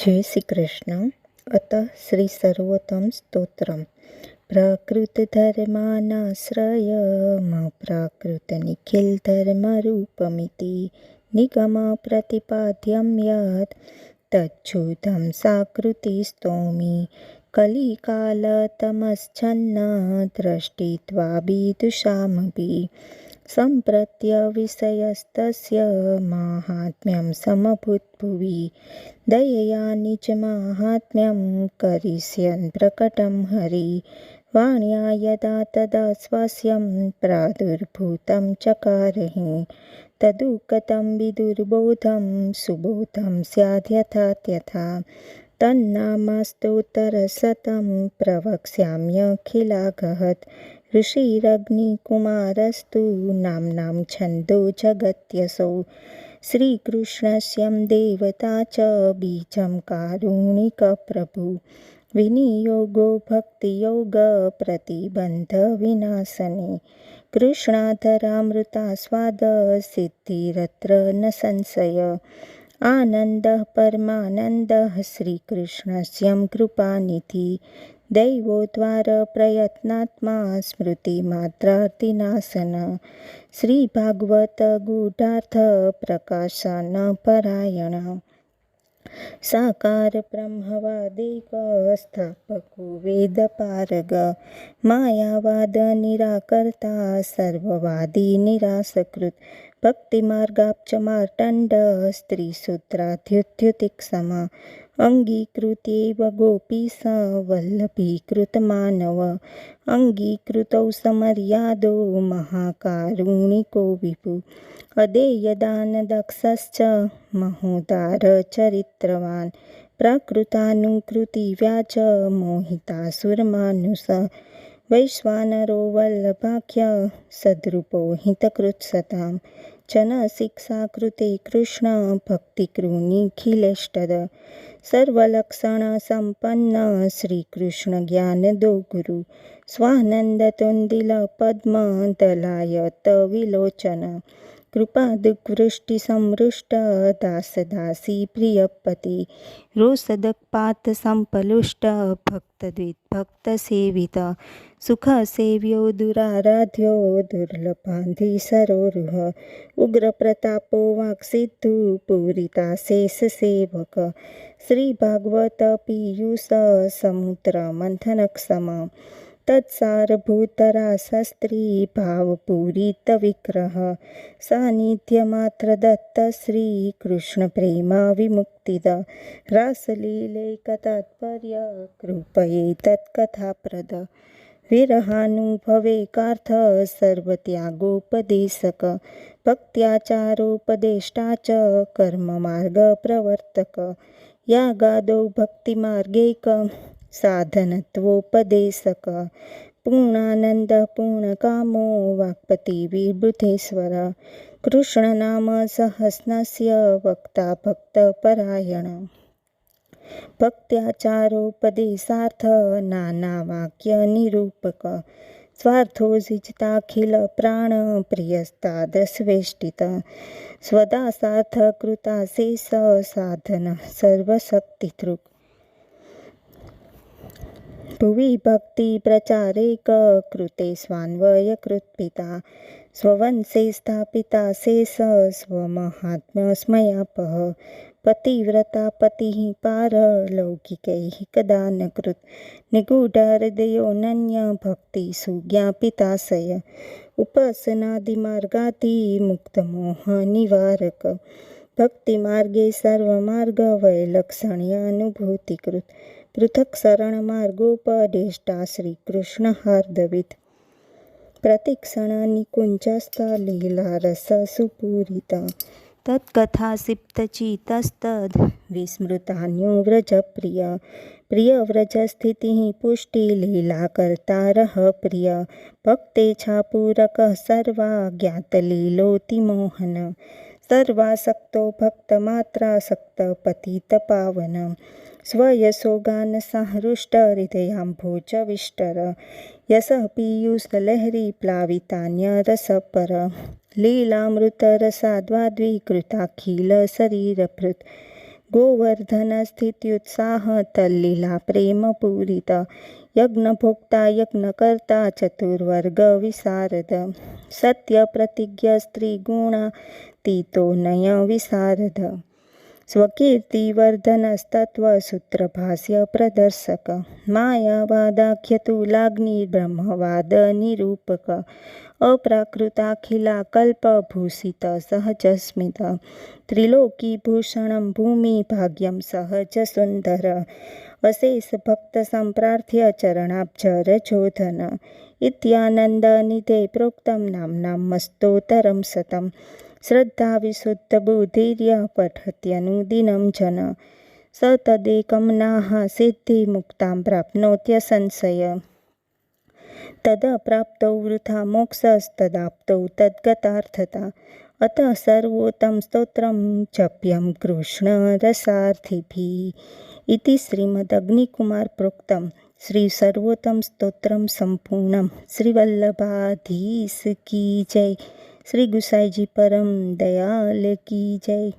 જય શ્રી કૃષ્ણ અત શ્રી સર્વોત્તમ સ્તોત્રમ પ્રાકૃત ધર્માનાશ્રય પ્રાકૃત નિખિલ ધર્મ રૂપમિતિ નિગમ પ્રતિપાદ્યમ યત તજ્જુધમ સાકૃતિ સ્તોમી કલિકાલ તમશ્છન્ન દ્રષ્ટિત્વા બીદુષામભી सम्प्रत्य विषयस्त महात्म्यम समभूत्भुवि दयया च महात्म्यम करिष्यन् प्रकटम हरि वाण्या यदा तदा स्वास्यं प्रादुर्भूतं चकारहि तदुकतं विदुर्बोधं सुबोधं स्याद्यथा त्यथा तन्नामास्तोत्तरशतं प्रवक्ष्याम्यखिलागहत् ऋषिरग्निकुमारस्तु नाम्नां छन्दो जगत्यसौ श्रीकृष्णस्य देवता च बीजं कारुणिकप्रभु विनियोगो भक्तियोगप्रतिबन्धविनाशने कृष्णाधरामृतास्वादसिद्धिरत्र न संशय आनन्दः परमानन्दः श्रीकृष्णस्यं कृपानिधि प्रयत्नात्मा श्री भागवत दैवोद्वारप्रयत्नात्मा प्रकाशन परायण साकार वेद पारग मायावाद निराकर्ता सर्ववादी निरासकृत भक्तिमार्गाब्जमार्तण्डस्त्रीसूत्राद्युद्युतिक्समा अङ्गीकृत्येव गोपी स वल्लभीकृतमानव अङ्गीकृतौ समर्यादो महाकारुणिको विभु अदेयदानदक्षश्च महोदारचरित्रवान् प्रकृतानुकृतिव्या च मोहितासुरमानुष वैश्वानरो वल्लभाख्य सद्रूपो हितकृत्सताम् जनशिक्षाकृते कृष्णभक्तिकृनिखिलेष्टद सर्वलक्षणसम्पन्न श्रीकृष्णज्ञानदो गुरु स्वानन्दतोन्दिलपद्मदलाय तविलोचन कृपादृष्टिसमृष्टा दासदासी प्रियपति सेवित सुख सेव्यो दुराराध्यो दुर्लभान्धि सेवक श्री वाक्सिद्धु पूरिता समुद्र मंथन समुद्रमन्थनक्षमा तत्सारभूतरासस्त्री भावपूरितविग्रह सान्निध्यमात्रदत्त श्रीकृष्णप्रेमाविमुक्तिद रासलीलैकतात्पर्य कृपये तत्कथाप्रद कार्थ सर्वत्यागोपदेशक भक्त्याचारोपदेष्टा च कर्ममार्गप्रवर्तक यागादौ भक्तिमार्गैकं साधनत्वोपदेशक पूर्णानन्द पूर्णकामो वाक्पति विबुधेश्वर कृष्णनामसहस्रस्य वक्ता भक्तपरायण भक्त्याचारोपदेशार्थ नानावाक्यनिरूपक स्वार्थो सिजिताखिलप्राणप्रियस्तादश्वेष्टित स्वदासार्थकृताशेष साधनः सर्वशक्तिदृक् भुवि भक्ति कृते भक्तिप्रचारेककृते स्वान्वयकृत्पिता स्ववंशे स्थापिता शेष स्मयाप पतिव्रता पतिः पारलौकिकैः कदा न कृत् निगूढहृदयोऽनन्यभक्तिसुज्ञापिताशय उपासनादिमार्गातिमुक्तमोहनिवारक भक्तिमार्गे सर्वमार्गवैलक्षण्यनुभूतिकृत् પૃથક શરણમાર્ગોપદેષ્ટા શ્રી કૃષ્ણ હાર્દવિદ પ્રતિક્ષણા નિકુંજસ્તા લીલા રસ सुपूरिता तत्कथा सिप्तचीतस्त विस्मृतान्यो व्रजप्रिया प्रियव्रजस्थितिः पुष्टिलीलाकर्तारः प्रिय भक्ते छापूरकः सर्वा मोहन सर्वासक्तो पावन स्वयसोगानसाहृष्टहृदयाम्भोजविष्टर यशः प्रेम पूरित, गोवर्धनस्थित्युत्साहतल्लीलाप्रेमपूरित यज्ञभोक्ता यज्ञकर्ता चतुर्वर्गविशारद सत्यप्रतिज्ञस्त्रिगुणातीतो विसारद स्वकीर्तिवर्धनस्तत्त्वसूत्रभाष्यप्रदर्शक मायावादाख्यतुलाग्निर्ब्रह्मवादनिरूपक अप्राकृताखिलाकल्पभूषितसहजस्मित त्रिलोकीभूषणं भूमिभाग्यं सहजसुन्दर અશેષ ભક્ત સંપ્રાર્થ્ય ચરણાબ્જ રજોધન ઇત્યાનંદનિધે પ્રોક્તમ નામના મસ્તોતરમ સતમ શ્રદ્ધા વિશુદ્ધ બુધિર્ય પઠત્યનુદિનમ જન સતદેકમ નાહ સિદ્ધિ મુક્તામ પ્રાપ્નોત્ય સંશય તદપ્રાપ્તૌ વૃથા મોક્ષસ્તદાપ્તૌ તદ્ગતાર્થતા અત સર્વોત્તમ સ્તોત્રમ જપ્યમ કૃષ્ણ રસાર્થિભી इति श्रीमदग्निकुमार प्रोक्त श्री सर्वोत्तम स्त्रोत्र संपूर्ण श्री की जय श्री गुसाई जी परम दयाल की जय